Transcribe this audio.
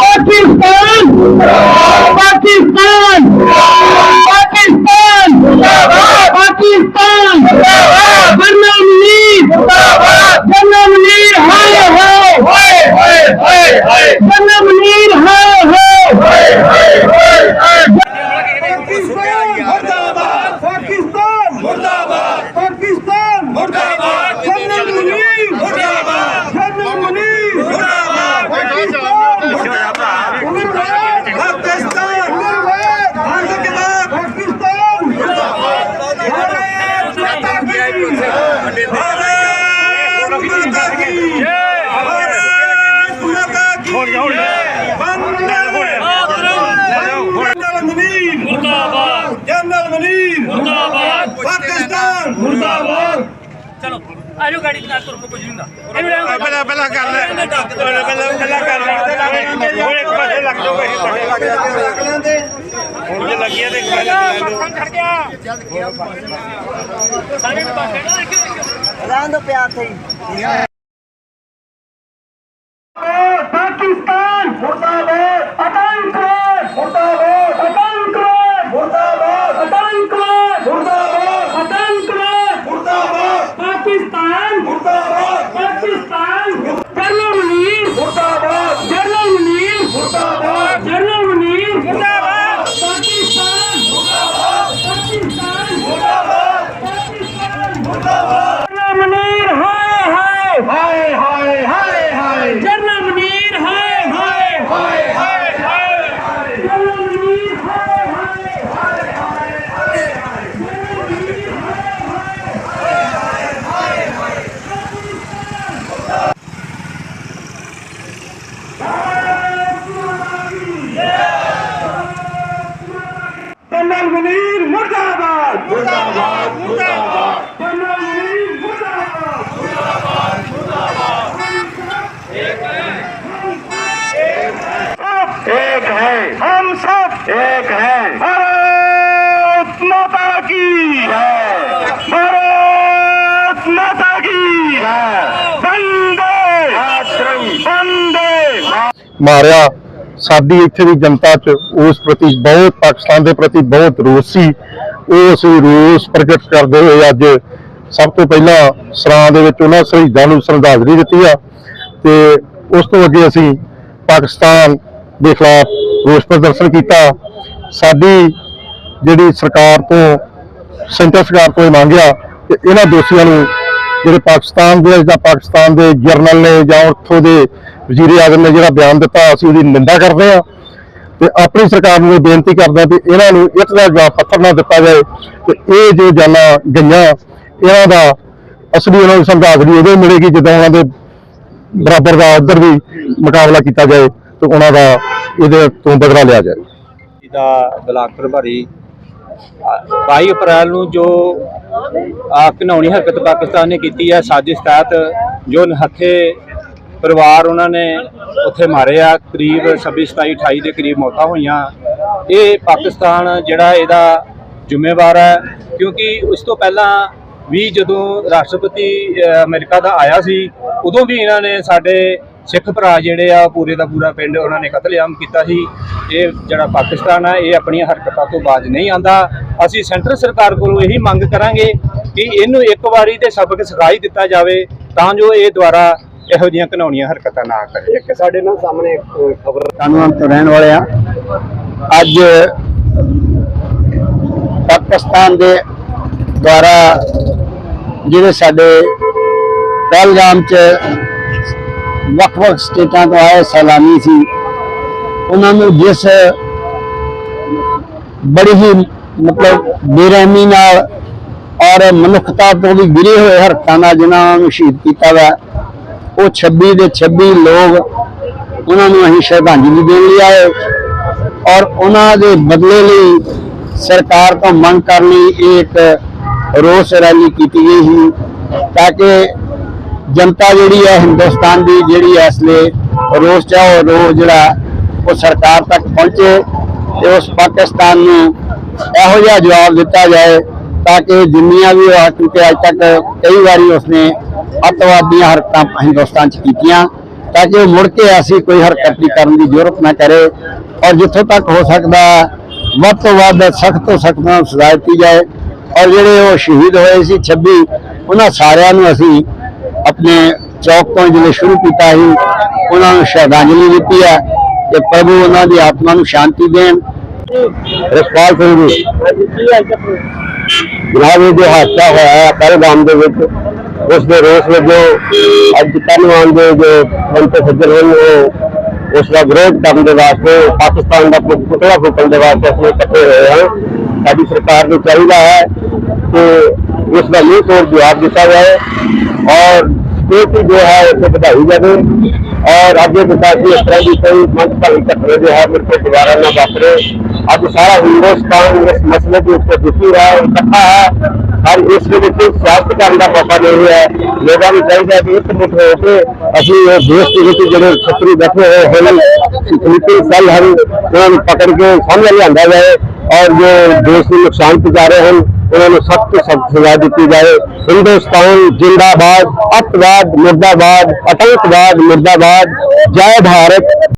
Pakistan Pakistan Pakistan Pakistan general Mir general Mir हाय हाय general Mir हाय हाय पाकिस्तान मुर्दाबाद पाकिस्तान मुर्दाबाद ਆਜੋ ਗਾੜੀ ਨਾਲ ਤੁਰ ਕੁਝ ਨਹੀਂ ਹੁੰਦਾ ਇਹਨੂੰ ਲੈ ਪਹਿਲਾਂ ਪਹਿਲਾਂ ਕਰ ਲੈ। ਪਹਿਲਾਂ ਪਹਿਲਾਂ ਕਰ ਲੈ। ਹੁਣ ਇੱਕ ਪਾਸੇ ਲੱਗ ਜਾਓ ਇੱਕ ਪਾਸੇ ਲੱਗ ਜਾਓ। ਹੁਣ ਜੇ ਲੱਗੀਆਂ ਤੇ ਖੜ ਗਿਆ। ਸਾਰੇ ਮਾਰਿਆ। ਸਾਡੀ ਇੱਥੇ ਦੀ ਜਨਤਾ 'ਚ ਉਸ ਪ੍ਰਤੀ ਬਹੁਤ, ਪਾਕਿਸਤਾਨ ਦੇ ਪ੍ਰਤੀ ਬਹੁਤ ਰੋਸ। ਸੀ ਉਹ ਅਸੀਂ ਰੋਸ ਪ੍ਰਗਟ ਕਰਦੇ ਹੋਏ ਅੱਜ ਸਭ ਤੋਂ ਪਹਿਲਾਂ ਸਰਾਂ ਦੇ ਵਿੱਚ ਉਹਨਾਂ ਸ਼ਹੀਦਾਂ ਨੂੰ ਸ਼ਰਧਾਂਜਲੀ ਦਿੱਤੀ ਆ ਤੇ ਉਸ ਤੋਂ ਅੱਗੇ ਅਸੀਂ ਪਾਕਿਸਤਾਨ ਦੇ ਖਿਲਾਫ ਰੋਸ ਪ੍ਰਦਰਸ਼ਨ ਕੀਤਾ। ਸਾਡੀ ਜਿਹੜੀ ਸਰਕਾਰ ਤੋਂ, ਸੈਂਟਰ ਸਰਕਾਰ ਤੋਂ ਇਹ ਮੰਗਿਆ ਕਿ ਇਹਨਾਂ ਦੋਸ਼ੀਆਂ ਨੂੰ ਜਿਹੜੇ ਪਾਕਿਸਤਾਨ ਦੇ ਜਾਂ ਪਾਕਿਸਤਾਨ ਦੇ ਜਰਨਲ ਨੇ ਜਾਂ ਉੱਥੋਂ ਦੇ ਵਜ਼ੀਰ ਆਜ਼ਮ ਨੇ ਜਿਹੜਾ ਬਿਆਨ ਦਿੱਤਾ, ਅਸੀਂ ਉਹਦੀ ਨਿੰਦਾ ਕਰਦੇ ਹਾਂ। ਤੇ ਆਪਣੀ ਸਰਕਾਰ ਨੂੰ ਇਹ ਬੇਨਤੀ ਕਰਦੇ ਹਾਂ ਕਿ ਇਹਨਾਂ ਨੂੰ ਇੱਕ ਦਾ ਜਵਾਬ ਪੱਥਰ ਨਾ ਦਿੱਤਾ ਜਾਏ ਤੇ ਇਹ ਜੋ ਜਾਨਾਂ ਗਈਆਂ, ਇਹਨਾਂ ਦਾ ਅਸਲੀ ਉਹਨਾਂ ਨੂੰ ਸ਼ਰਧਾਂਜਲੀ ਉਦੋਂ ਮਿਲੇਗੀ ਜਦੋਂ ਉਹਨਾਂ ਦੇ ਬਰਾਬਰ ਦਾ ਉਧਰ ਵੀ ਮੁਕਾਬਲਾ ਕੀਤਾ ਜਾਏ ਤੇ ਉਹਨਾਂ ਦਾ ਇਹਦੇ ਤੋਂ ਬਦਲਾ ਲਿਆ ਜਾਏ। ਦਾ ਬਲਾਕ ਪ੍ਰਭਾਰੀ 22 ਅਪ੍ਰੈਲ ਨੂੰ ਜੋ ਆ ਹਰਕਤ ਪਾਕਿਸਤਾਨ ਨੇ ਕੀਤੀ ਹੈ ਸਾਜ਼ਿਸ਼ ਤਹਿਤ ਜੋ ਨਿਹੱਥੇ ਪਰਿਵਾਰ ਉਹਨਾਂ ਨੇ ਉੱਥੇ ਮਾਰੇ ਆ ਕਰੀਬ 26 27 28 ਦੇ ਕਰੀਬ ਮੌਤਾਂ ਹੋਈਆਂ। ਇਹ ਪਾਕਿਸਤਾਨ ਜਿਹੜਾ ਇਹਦਾ ਜ਼ਿੰਮੇਵਾਰ ਹੈ ਕਿਉਂਕਿ ਉਸ ਤੋਂ ਪਹਿਲਾਂ ਵੀ ਜਦੋਂ ਰਾਸ਼ਟਰਪਤੀ ਅ, ਅਮਰੀਕਾ ਦਾ ਆਇਆ ਸੀ ਉਦੋਂ ਵੀ ਇਹਨਾਂ ਨੇ ਸਾਡੇ ਸਿੱਖ ਭਰਾ ਜਿਹੜੇ ਆ ਪੂਰੇ ਦਾ ਪੂਰਾ ਪਿੰਡ ਉਹਨਾਂ ਨੇ ਕਤਲੇਆਮ ਕੀਤਾ ਸੀ। ਇਹ ਜਿਹੜਾ ਪਾਕਿਸਤਾਨ ਆ ਇਹ ਆਪਣੀਆਂ ਹਰਕਤਾਂ ਤੋਂ ਬਾਜ਼ ਨਹੀਂ ਆਂਦਾ ਅਸੀਂ ਸੈਂਟਰ ਸਰਕਾਰ ਕੋਲੋਂ ਇਹੀ ਮੰਗ ਕਰਾਂਗੇ ਕਿ ਇਹਨੂੰ ਇੱਕ ਵਾਰੀ ਤੇ ਸਬਕ ਸਿਖਾਈ ਦਿੱਤਾ ਜਾਵੇ ਤਾਂ ਜੋ ਇਹ ਦੁਆਰਾ ਇਹੋ ਜਿਹੀਆਂ ਘਿਨਾਉਣੀਆਂ ਹਰਕਤਾਂ ਨਾ ਕਰੇ। ਇੱਕ ਸਾਡੇ ਨਾਲ ਸਾਹਮਣੇ ਖਬਰ ਕਾਨੂੰਨ ਤੋਂ ਰਹਿਣ ਵਾਲੇ ਆ। ਅੱਜ ਪਾਕਿਸਤਾਨ ਦੇ ਦੁਆਰਾ ਜਿਹੜੇ ਸਾਡੇ ਪਹਿਲਗਾਮ ਚ ਵੱਖ-ਵੱਖ ਸਟੇਟਾਂ ਤੋਂ ਆਏ ਸੈਲਾਨੀ ਸੀ। ਉਹਨਾਂ ਨੂੰ ਜਿਸ ਬੜੀ ਹੀ ਮਤਲਬ ਬੇਰਹਿਮੀ ਨਾਲ ਔਰ ਮਨੁੱਖਤਾ ਤੋਂ ਵੀ ਗਿਰੇ ਹੋਏ ਹਰਕਤਾਂ ਨਾਲ ਜਿਨ੍ਹਾਂ ਨੂੰ ਸ਼ਹੀਦ ਕੀਤਾ ਵਾ, ਉਹ 26 ਦੇ 26 ਲੋਕ ਉਹਨਾਂ ਨੂੰ ਅਸੀਂ ਸ਼ਰਧਾਂਜਲੀ ਦੇਣ ਲਈ ਆਏ ਔਰ ਉਹਨਾਂ ਦੇ ਬਦਲੇ ਲਈ ਸਰਕਾਰ ਤੋਂ ਮੰਗ ਕਰਨ ਲਈ ਇਹ ਇੱਕ ਰੋਸ ਰੈਲੀ ਕੀਤੀ ਗਈ ਸੀ ਤਾਂ ਕਿ ਜਨਤਾ ਜਿਹੜੀ ਹੈ ਹਿੰਦੁਸਤਾਨ ਦੀ ਜਿਹੜੀ ਇਸ ਲਈ ਰੋਸ ਚ ਰੋਸ ਜਿਹੜਾ ਉਹ ਸਰਕਾਰ ਤੱਕ ਪਹੁੰਚੇ ਤੇ ਉਸ ਪਾਕਿਸਤਾਨ ਨੂੰ ਇਹੋ ਜਿਹਾ ਜਵਾਬ ਦਿੱਤਾ ਜਾਏ ਤਾਂ ਕਿ ਜਿੰਨੀਆਂ ਵੀ ਉਹ ਕਿਉਂਕਿ ਅੱਜ ਤੱਕ ਕਈ ਵਾਰੀ ਉਸਨੇ ਅੱਤਵਾਦੀਆਂ ਹਰਕਤਾਂ ਹਿੰਦੁਸਤਾਨ ਚ ਕੀਤੀਆਂ ਤਾਂ ਕਿ ਉਹ ਮੁੜ ਕੇ ਐਸੀ ਕੋਈ ਹਰਕਤ ਨਹੀਂ ਕਰਨ ਦੀ ਜ਼ਰੂਰਤ ਨਾ ਕਰੇ ਔਰ ਜਿੱਥੋਂ ਤੱਕ ਹੋ ਸਕਦਾ ਵੱਧ ਤੋਂ ਵੱਧ ਸਖਤ ਤੋਂ ਸਖਤ ਨਾਲ ਸਜ਼ਾ ਦਿੱਤੀ ਜਾਏ ਔਰ ਜਿਹੜੇ ਉਹ ਸ਼ਹੀਦ ਹੋਏ ਸੀ 26 ਉਹਨਾਂ ਸਾਰਿਆਂ ਨੂੰ ਅਸੀਂ ਆਪਣੇ ਚੌਕ ਤੋਂ ਜਿਹੜੇ ਸ਼ੁਰੂ ਕੀਤਾ ਸੀ, ਉਹਨਾਂ ਨੂੰ ਸ਼ਰਧਾਂਜਲੀ ਦਿੱਤੀ ਹੈ ਕਿ ਪ੍ਰਭੂ ਉਹਨਾਂ ਦੀ ਆਤਮਾ ਨੂੰ ਸ਼ਾਂਤੀ ਦੇਣ। ਰਸਪਾਲ ਸਿੰਘ ਜੀ, ਜਨਾਬ ਇਹ ਜੋ ਹਾਦਸਾ ਹੋਇਆ ਹੈ ਪਹਿਲਗਾਮ ਦੇ ਵਿੱਚ, ਉਸ ਦੇ ਰੋਸ ਵਜੋਂ ਅੱਜ ਪਹਿਲਵਾਨ ਦੇ ਜੋ ਬੰਤੇ ਸੱਜਣ ਹਨ ਉਹ ਉਸ ਦਾ ਵਿਰੋਧ ਕਰਨ ਦੇ ਵਾਸਤੇ ਪਾਕਿਸਤਾਨ ਦਾ ਪੁਤਲਾ ਫੂਕਣ ਦੇ ਵਾਸਤੇ ਅਸੀਂ ਇਕੱਠੇ ਹੋਏ ਹਾਂ। ਸਾਡੀ ਸਰਕਾਰ ਨੂੰ ਚਾਹੀਦਾ ਹੈ ਕਿ ਇਸ ਦਾ ਮੂੰਹ ਤੋੜ ਜਵਾਬ ਦਿੱਤਾ ਜਾਏ ਔਰ ਸਟੇਟ ਜੋ ਹੈ ਉਸੇ ਵਧਾਈ ਜਾਵੇ। ਔਰ ਅੱਗੇ ਵਿਕਾਸੀ ਇਸ ਤਰ੍ਹਾਂ ਦੀ ਕੋਈ ਮੰਦਭਾਗੀ ਘਟਨਾ ਜੋ ਹੈ ਮੁੜ ਕੇ ਦੁਬਾਰਾ ਨਾ ਵਾਪਰੇ। ਅੱਜ ਸਾਰਾ ਹਿੰਦੁਸਤਾਨ ਇਸ ਮਸਲੇ ਦੇ ਉੱਤੇ ਦੁਖੀ ਹੈ, ਇਕੱਠਾ ਹੈ। ਹਰ ਇਸ ਦੇ ਵਿੱਚ ਸਿਆਸਤ ਕਰਨ ਦਾ ਮੌਕਾ ਨਹੀਂ ਹੈ ਲੋਕਾਂ ਨੂੰ ਚਾਹੀਦਾ ਕਿ ਇੱਕ ਮੁੱਠ ਹੋ ਕੇ ਅਸੀਂ ਇਹ ਦੇਸ਼ ਦੇ ਵਿੱਚ ਜਿਹੜੇ ਛੱਤਰੀ ਬੈਠੇ ਹੋਏ ਹਨ ਸਿਕਿਉਰਿਟੀ ਸੈੱਲ ਹਨ, ਉਹਨਾਂ ਨੂੰ ਪਕੜ ਕੇ ਸਾਹਮਣੇ ਲਿਆਂਦਾ ਜਾਏ। ਔਰ ਜੋ ਦੇਸ਼ ਨੂੰ ਨੁਕਸਾਨ ਪਹੁੰਚਾ ਰਹੇ ਹਨ ਉਹਨਾਂ ਨੂੰ ਸਖਤ ਤੋਂ ਸਖਤ ਸਜ਼ਾ ਦਿੱਤੀ ਜਾਏ। ਹਿੰਦੁਸਤਾਨ ਜਿੰਦਾਬਾਦ, ਅੱਤਵਾਦ ਮੁਰਦਾਬਾਦ ਆਤੰਕਵਾਦ ਮੁਰਦਾਬਾਦ। ਜੈ ਭਾਰਤ।